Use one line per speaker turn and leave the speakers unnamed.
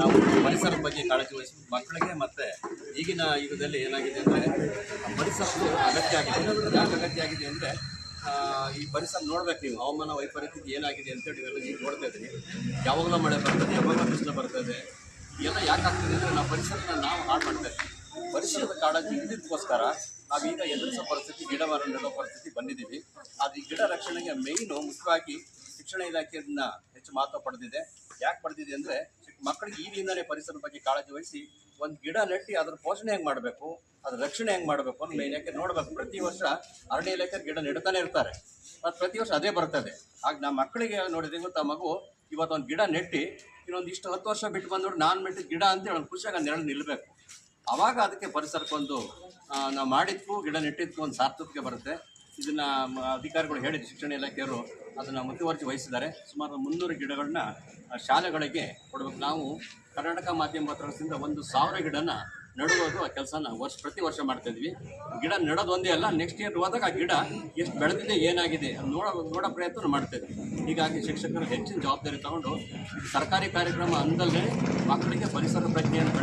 ನಾವು ಪರಿಸರದ ಬಗ್ಗೆ ಕಾಳಜಿ ವಹಿಸಿ, ಮಕ್ಕಳಿಗೆ ಮತ್ತು ಈಗಿನ ಯುಗದಲ್ಲಿ ಏನಾಗಿದೆ ಅಂದರೆ ಪರಿಸರದ್ದು ಅಗತ್ಯ ಆಗಿದೆ. ಯಾಕೆ ಅಗತ್ಯ ಆಗಿದೆ ಅಂದರೆ ಈ ಪರಿಸರ ನೋಡ್ಬೇಕು ನೀವು. ಹವಾಮಾನ ವೈಪರೀತ್ಯ ಏನಾಗಿದೆ ಅಂತೇಳಿ ಇವೆಲ್ಲ ನೀವು ನೋಡ್ತಾ ಇದ್ದೀವಿ ಯಾವಾಗಲೂ ಮಳೆ ಬರ್ತದೆ, ಯಾವಾಗ ಬಿಸಿಲು ಬರ್ತದೆ ಎಲ್ಲ ಯಾಕೆ ಆಗ್ತದೆ ಅಂದರೆ, ನಾವು ಪರಿಸರನ ನಾವು ಹಾಳು ಮಾಡ್ತೇವೆ ಪರಿಸರದ ಕಾಳಜಿ ಇದಕ್ಕೋಸ್ಕರ ನಾವೀಗ ಎದುರಿಸೋ ಪರಿಸ್ಥಿತಿ, ಗಿಡ ಮರ ನೆಡೋ ಪರಿಸ್ಥಿತಿ ಬಂದಿದ್ದೀವಿ. ಅದು ಈ ಗಿಡ ರಕ್ಷಣೆಗೆ ಮೇಯ್ನು ಮುಖ್ಯವಾಗಿ ಶಿಕ್ಷಣ ಇಲಾಖೆಯನ್ನ ಹೆಚ್ಚು ಮಹತ್ವ ಪಡೆದಿದೆ. ಯಾಕೆ ಪಡೆದಿದೆ ಅಂದರೆ ಮಕ್ಕಳಿಗೆ ಈಗಿಂದಲೇ ಪರಿಸರದ ಬಗ್ಗೆ ಕಾಳಜಿ ವಹಿಸಿ ಒಂದು ಗಿಡ ನೆಟ್ಟಿ ಅದರ ಪೋಷಣೆ ಹೆಂಗೆ ಮಾಡಬೇಕು, ಅದ್ರ ರಕ್ಷಣೆ ಹೆಂಗೆ ಮಾಡಬೇಕು ಅಂತ ಮೇನ್ ಯಾಕೆ ನೋಡಬೇಕು. ಪ್ರತಿ ವರ್ಷ ಅರಣ್ಯ ಇಲಾಖೆ ಗಿಡ ನೆಡ್ತಾನೆ ಇರ್ತಾರೆ. ಮತ್ತು ಪ್ರತಿ ವರ್ಷ ಅದೇ ಬರ್ತದೆ. ಆಗ ನಮ್ಮ ಮಕ್ಕಳಿಗೆ ನೋಡಿದ್ರೆ ಗೊತ್ತಾ ಮಗು ಇವತ್ತು ಒಂದು ಗಿಡ ನೆಟ್ಟಿ ಇನ್ನೊಂದು ಇಷ್ಟು ಹತ್ತು ವರ್ಷ ಬಿಟ್ಟು ಬಂದ್ಬಿಟ್ಟು ನಾನು ನೆಟ್ಟಿದ ಗಿಡ ಅಂತೇಳಿ ಒಂದು ಖುಷಿಯಾಗಿ ನೆರಳು ನಿಲ್ಲಬೇಕು ಅವಾಗ ಅದಕ್ಕೆ ಪರಿಸರಕ್ಕೊಂದು ನಾವು ಮಾಡಿದ್ಕು, ಗಿಡ ನೆಟ್ಟಿದ್ಕು ಒಂದು ಸಾರ್ಥಕ್ಕೆ ಬರುತ್ತೆ. ಇದನ್ನ ಅಧಿಕಾರಿಗಳು ಹೇಳಿದ ಶಿಕ್ಷಣ ಇಲಾಖೆಯವರು ಅದನ್ನು ಮುತುವರ್ಜಿ ವಹಿಸಿದ್ದಾರೆ. ಸುಮಾರು ಮುನ್ನೂರು ಗಿಡಗಳನ್ನ ಶಾಲೆಗಳಿಗೆ ಕೊಡಬೇಕು. ನಾವು ಕರ್ನಾಟಕ ಮಾಧ್ಯಮ ಪತ್ರದಿಂದ ಒಂದು ಸಾವಿರ ಗಿಡನ ನೆಡುವುದು ಆ ಕೆಲಸನ ವರ್ಷ, ಪ್ರತಿ ವರ್ಷ ಮಾಡ್ತಾ ಇದ್ವಿ. ಗಿಡ ನೆಡೋದು ಒಂದೇ ಅಲ್ಲ ನೆಕ್ಸ್ಟ್ ಇಯರ್ ಹೋದಾಗ ಆ ಗಿಡ ಎಷ್ಟು ಬೆಳೆದಿದೆ, ಏನಾಗಿದೆ ನೋಡೋ ನೋಡೋ ಪ್ರಯತ್ನ ಮಾಡ್ತಾ ಇದ್ವಿ. ಹೀಗಾಗಿ ಶಿಕ್ಷಕರು ಹೆಚ್ಚಿನ ಜವಾಬ್ದಾರಿ ತಗೊಂಡು ಸರ್ಕಾರಿ ಕಾರ್ಯಕ್ರಮ ಅಂದಲ್ಲೇ ಮಕ್ಕಳಿಗೆ ಪರಿಸರ ಪ್ರಜ್ಞೆಯನ್ನು